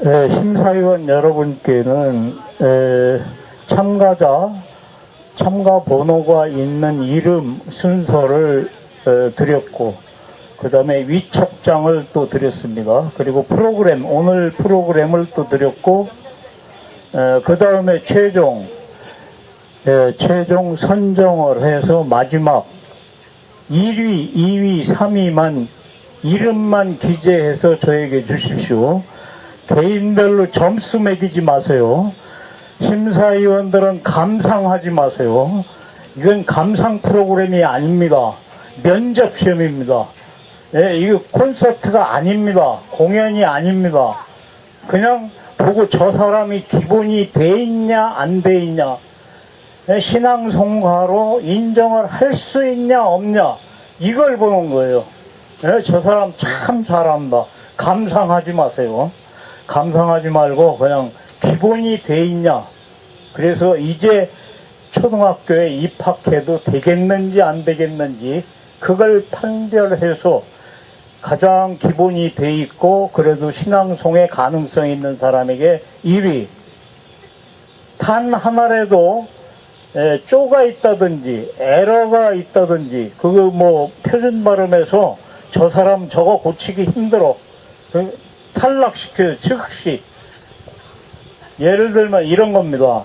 에, 심사위원 여러분께는 에, 참가자 참가 번호가 있는 이름 순서를 에, 드렸고 그 다음에 위촉장을 또 드렸습니다. 그리고 프로그램 오늘 프로그램을 또 드렸고 그 다음에 최종 에, 최종 선정을 해서 마지막 1위, 2위, 3위만 이름만 기재해서 저에게 주십시오. 개인별로 점수 매기지 마세요. 심사위원들은 감상하지 마세요. 이건 감상 프로그램이 아닙니다. 면접 시험입니다. 예, 이거 콘서트가 아닙니다. 공연이 아닙니다. 그냥 보고 저 사람이 기본이 돼 있냐 안 돼 있냐 예, 신앙송가로 인정을 할 수 있냐 없냐 이걸 보는 거예요. 예, 저 사람 참 잘한다. 감상하지 마세요. 감상하지 말고 그냥 기본이 돼 있냐. 그래서 이제 초등학교에 입학해도 되겠는지 안 되겠는지 그걸 판별해서 가장 기본이 돼 있고 그래도 신앙송의 가능성 있는 사람에게 1위 단 하나라도 에, 쪼가 있다든지 에러가 있다든지 그거 뭐 표준 발음에서 저 사람 저거 고치기 힘들어 그 탈락시켜요 즉시. 예를 들면 이런 겁니다.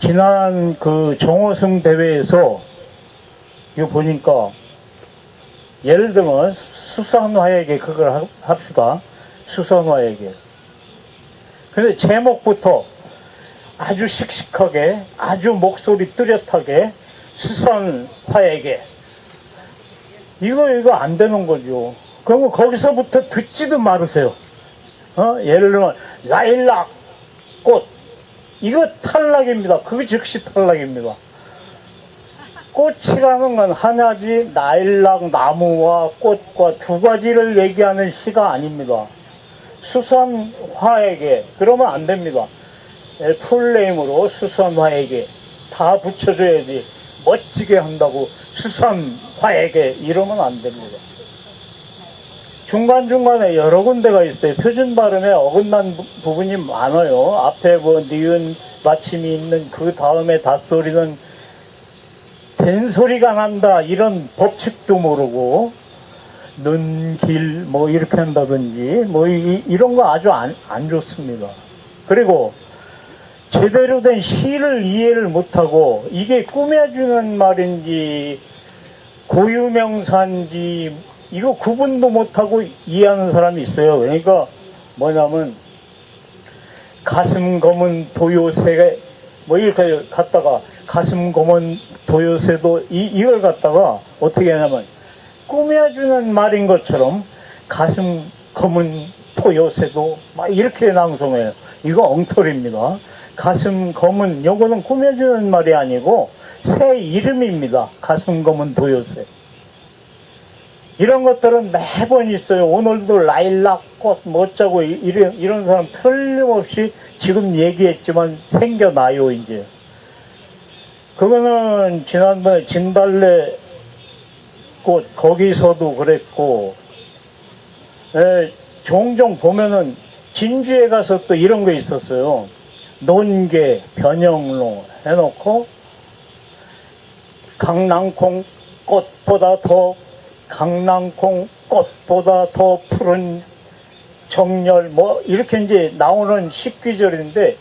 지난 그 정호승 대회에서 이거 보니까 예를 들면 수산화에게 그걸 하- 합시다. 수산화에게. 근데 제목부터 아주 씩씩하게 아주 목소리 뚜렷하게 수선화에게. 이거 이거 안 되는 거죠. 그러면 거기서부터 듣지도 말으세요. 어? 예를 들면 라일락 꽃 이거 탈락입니다. 그거 즉시 탈락입니다. 꽃이라는 건 하나지 나일락 나무와 꽃과 두 가지를 얘기하는 시가 아닙니다. 수선화에게 그러면 안 됩니다. 예, 풀네임으로 수선화에게 다 붙여줘야지 멋지게 한다고 수선화에게 이러면 안 됩니다. 중간중간에 여러 군데가 있어요. 표준 발음에 어긋난 부- 부분이 많아요. 앞에 뭐 니은 받침이 있는 그 다음에 닷소리는 된 소리가 난다 이런 법칙도 모르고 눈길 뭐 이렇게 한다든지 뭐 이, 런 거 아주 안, 안 좋습니다. 그리고 제대로 된 시를 이해를 못하고 이게 꾸며주는 말인지 고유명사인지 이거 구분도 못하고 이해하는 사람이 있어요. 그러니까 뭐냐면 가슴 검은 도요새 뭐 이렇게 갖다가 가슴 검은 도요새도 이, 이걸 갖다가 어떻게 하냐면 꾸며주는 말인 것처럼 가슴 검은 토요새도 막 이렇게 낭송해요. 이거 엉터리입니다. 가슴 검은 요거는 꾸며주는 말이 아니고 새 이름입니다. 가슴 검은 도요새. 이런 것들은 매번 있어요. 오늘도 라일락 꽃, 이- 이런, 이런 사람 틀림없이 지금 얘기했지만 생겨나요, 이제. 그거는 지난번에 진달래 꽃, 거기서도 그랬고, 에, 종종 보면은 진주에 가서 또 이런 거 있었어요. 논개, 변형로 해놓고, 강낭콩 꽃보다 더 강낭콩 꽃보다 더 푸른 정열 뭐 이렇게 이제 나오는 식귀절인데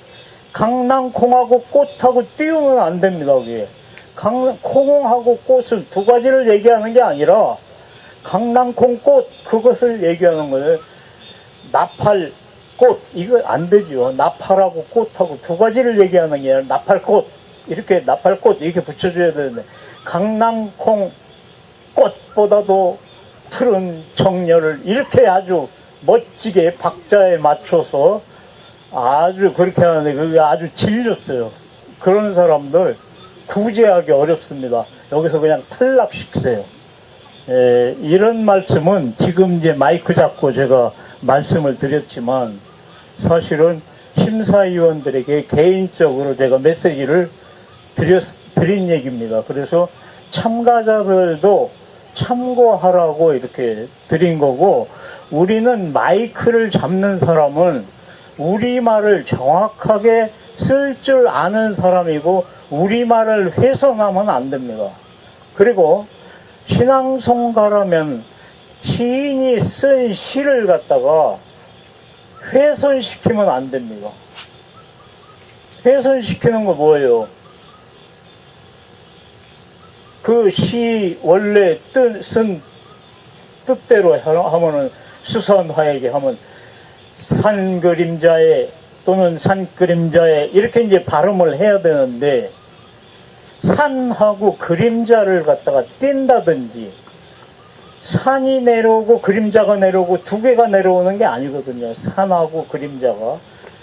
강낭콩하고 꽃하고 띄우면 안 됩니다 그게. 강, 콩하고 꽃은 두 가지를 얘기하는 게 아니라 강낭콩 꽃 그것을 얘기하는 거예요. 나팔 꽃 이거 안 되죠. 나팔하고 꽃하고 두 가지를 얘기하는 게 아니라 나팔꽃 이렇게 나팔꽃 이렇게 붙여줘야 되는데 강낭콩 꽃보다도 푸른 정열을 이렇게 아주 멋지게 박자에 맞춰서 아주 그렇게 하는데 그게 아주 질렸어요. 그런 사람들 구제하기 어렵습니다. 여기서 그냥 탈락시키세요. 에, 이런 말씀은 지금 이제 마이크 잡고 제가 말씀을 드렸지만 사실은 심사위원들에게 개인적으로 제가 메시지를 드렸, 드린 얘기입니다. 그래서 참가자들도 참고하라고 이렇게 드린 거고 우리는 마이크를 잡는 사람은 우리말을 정확하게 쓸 줄 아는 사람이고 우리말을 훼손하면 안 됩니다. 그리고 신앙송가라면 시인이 쓴 시를 갖다가 훼손시키면 안 됩니다. 훼손시키는 거 뭐예요? 그 시 원래 뜻, 쓴 뜻대로 하- 하면은 수선화에게 하면 산 그림자에 또는 산 그림자에 이렇게 이제 발음을 해야 되는데 산하고 그림자를 갖다가 띈다든지 산이 내려오고 그림자가 내려오고 두 개가 내려오는 게 아니거든요. 산하고 그림자가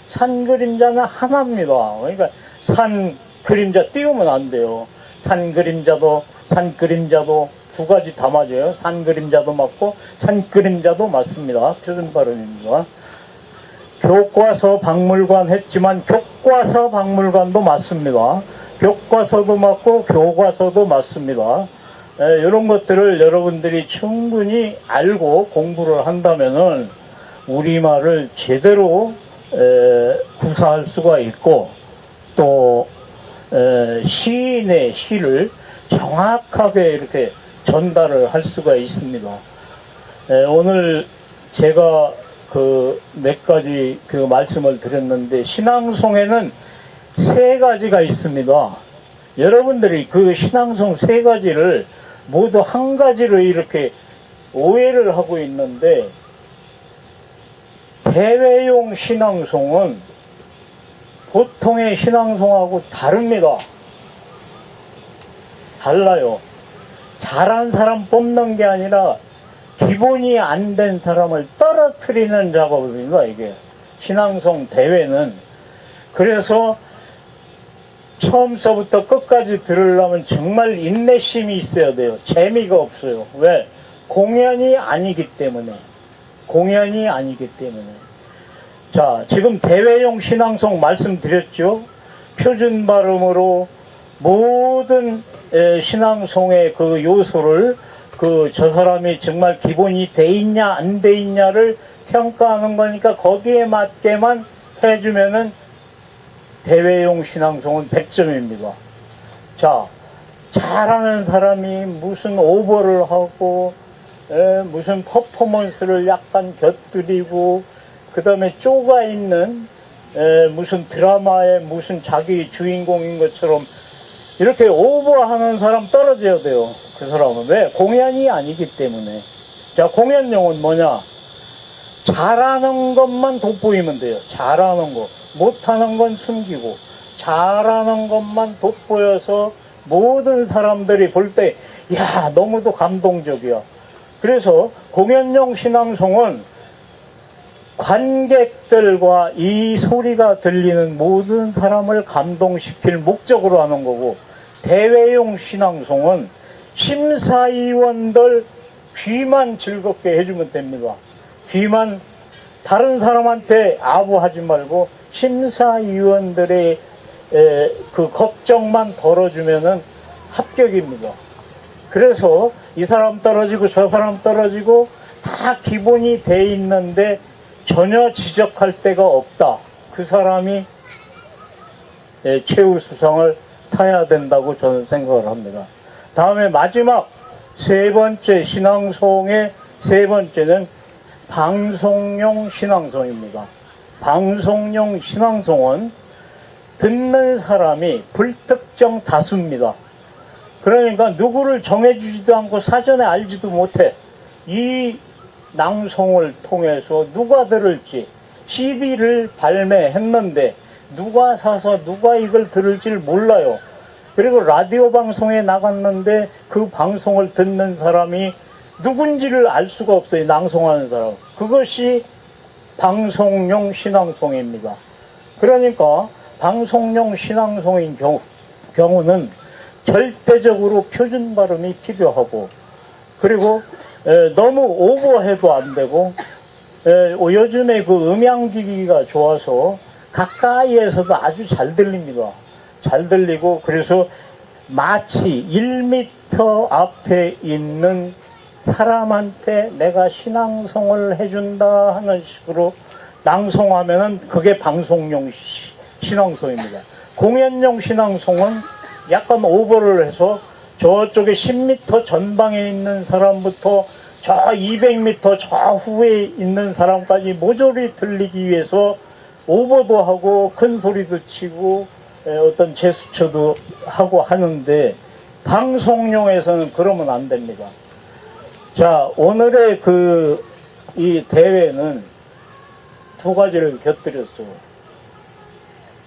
산 그림자는 하나입니다. 그러니까 산 그림자 띄우면 안 돼요. 산 그림자도 산 그림자도 두 가지 다 맞아요. 산 그림자도 맞고 산 그림자도 맞습니다. 표준 발음입니다. 교과서 박물관 했지만 교과서 박물관도 맞습니다. 교과서도 맞고 교과서도 맞습니다. 에, 이런 것들을 여러분들이 충분히 알고 공부를 한다면은 우리말을 제대로 에, 구사할 수가 있고 또 에, 시인의 시를 정확하게 이렇게 전달을 할 수가 있습니다. 에, 오늘 제가 그 몇 가지 그 말씀을 드렸는데 신앙송에는 세 가지가 있습니다. 여러분들이 그 신앙송 세 가지를 모두 한 가지로 이렇게 오해를 하고 있는데 대외용 신앙송은 보통의 신앙송하고 다릅니다. 달라요. 잘한 사람 뽑는 게 아니라 기본이 안 된 사람을 떨어뜨리는 작업입니다, 이게. 신앙송 대회는. 그래서 처음서부터 끝까지 들으려면 정말 인내심이 있어야 돼요. 재미가 없어요. 왜? 공연이 아니기 때문에. 공연이 아니기 때문에. 자, 지금 대회용 신앙송 말씀드렸죠? 표준 발음으로 모든 에, 신앙송의 그 요소를 그 저 사람이 정말 기본이 돼 있냐 안 돼 있냐를 평가하는 거니까 거기에 맞게만 해주면은 대외용 신앙송은 100점입니다. 자, 잘하는 사람이 무슨 오버를 하고 에, 무슨 퍼포먼스를 약간 곁들이고 그 다음에 쪼가 있는 에, 무슨 드라마의 무슨 자기 주인공인 것처럼 이렇게 오버하는 사람 떨어져야 돼요. 그 사람은. 왜? 공연이 아니기 때문에. 자, 공연용은 뭐냐? 잘하는 것만 돋보이면 돼요. 잘하는 거. 못하는 건 숨기고. 잘하는 것만 돋보여서 모든 사람들이 볼 때, 야, 너무도 감동적이야. 그래서 공연용 신앙송은 관객들과 이 소리가 들리는 모든 사람을 감동시킬 목적으로 하는 거고, 대외용 신앙송은 심사위원들 귀만 즐겁게 해주면 됩니다. 귀만 다른 사람한테 아부하지 말고 심사위원들의 에, 그 걱정만 덜어주면은 합격입니다. 그래서 이 사람 떨어지고 저 사람 떨어지고 다 기본이 돼 있는데 전혀 지적할 데가 없다. 그 사람이 예, 최우 수상을 타야 된다고 저는 생각을 합니다. 다음에 마지막 세 번째 신앙송의 세 번째는 방송용 신앙송입니다. 방송용 신앙송은 듣는 사람이 불특정 다수입니다. 그러니까 누구를 정해주지도 않고 사전에 알지도 못해. 이 낭송을 통해서 누가 들을지 CD를 발매했는데 누가 사서 누가 이걸 들을지를 몰라요. 그리고 라디오 방송에 나갔는데 그 방송을 듣는 사람이 누군지를 알 수가 없어요. 낭송하는 사람. 그것이 방송용 신앙송입니다. 그러니까 방송용 신앙송인 경우, 경우는 절대적으로 표준 발음이 필요하고 그리고 에, 너무 오버해도 안 되고 에, 어, 요즘에 그 음향기기가 좋아서 가까이에서도 아주 잘 들립니다. 잘 들리고 그래서 마치 1m 앞에 있는 사람한테 내가 신앙송을 해준다 하는 식으로 낭송하면은 그게 방송용 시- 신앙송입니다. 공연용 신앙송은 약간 오버를 해서 저쪽에 10m 전방에 있는 사람부터 저 200m 좌후에 있는 사람까지 모조리 들리기 위해서 오버도 하고 큰 소리도 치고 에, 어떤 제스처도 하고 하는데 방송용에서는 그러면 안 됩니다. 자, 오늘의 그, 이 대회는 두 가지를 곁들였어.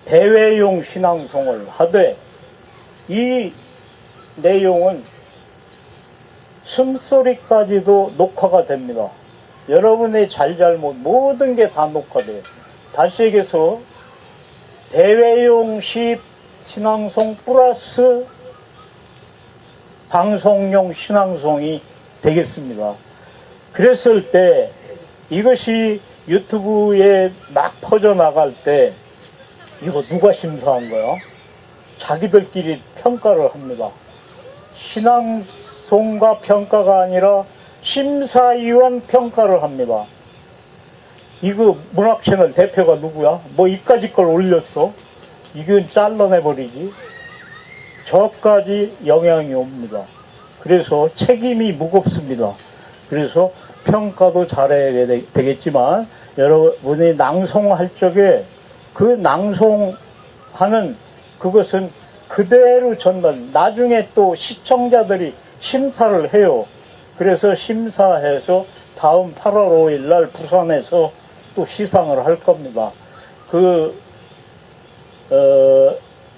대회용 신앙송을 하되, 이 내용은 숨소리까지도 녹화가 됩니다. 여러분의 잘잘못, 모든 게 다 녹화돼요. 다시 얘기해서, 대회용 시 신앙송 플러스 방송용 신앙송이 되겠습니다. 그랬을 때 이것이 유튜브에 막 퍼져나갈 때 이거 누가 심사한 거야? 자기들끼리 평가를 합니다. 신앙송가 평가가 아니라 심사위원 평가를 합니다. 이거 문학채널 대표가 누구야? 뭐 이까지 걸 올렸어? 이건 잘라내버리지. 저까지 영향이 옵니다. 그래서 책임이 무겁습니다. 그래서 평가도 잘해야 되- 되겠지만 여러분이 낭송할 적에 그 낭송하는 그것은 그대로 전달, 나중에 또 시청자들이 심사를 해요. 그래서 심사해서 다음 8월 5일 날 부산에서 또 시상을 할 겁니다. 그, 어,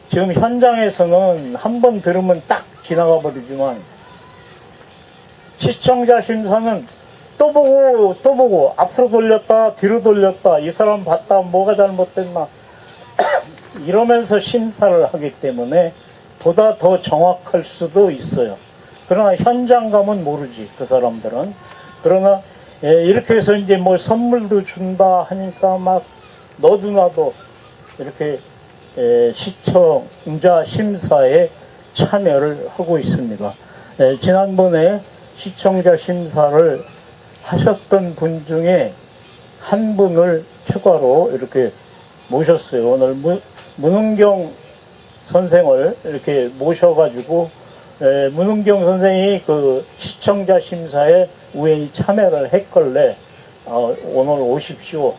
지금 현장에서는 한 번 들으면 딱 지나가 버리지만 시청자 심사는 또 보고 또 보고 앞으로 돌렸다 뒤로 돌렸다 이 사람 봤다 뭐가 잘못됐나 이러면서 심사를 하기 때문에 보다 더 정확할 수도 있어요. 그러나 현장 가면 모르지 그 사람들은 그러나 예, 이렇게 해서 이제 뭐 선물도 준다 하니까 막 너도 나도 이렇게 예, 시청자 심사에 참여를 하고 있습니다. 예, 지난번에 시청자 심사를 하셨던 분 중에 한 분을 추가로 이렇게 모셨어요. 오늘 문, 문은경 선생을 이렇게 모셔가지고 에, 문은경 선생이 그 시청자 심사에 우연히 참여를 했걸래 어, 오늘 오십시오.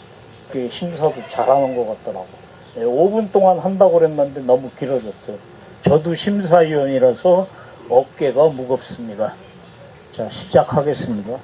그 심사도 잘하는 것 같더라고. 예, 5분 동안 한다고 그랬는데 너무 길어졌어요. 저도 심사위원이라서 어깨가 무겁습니다. 자, 시작하겠습니다.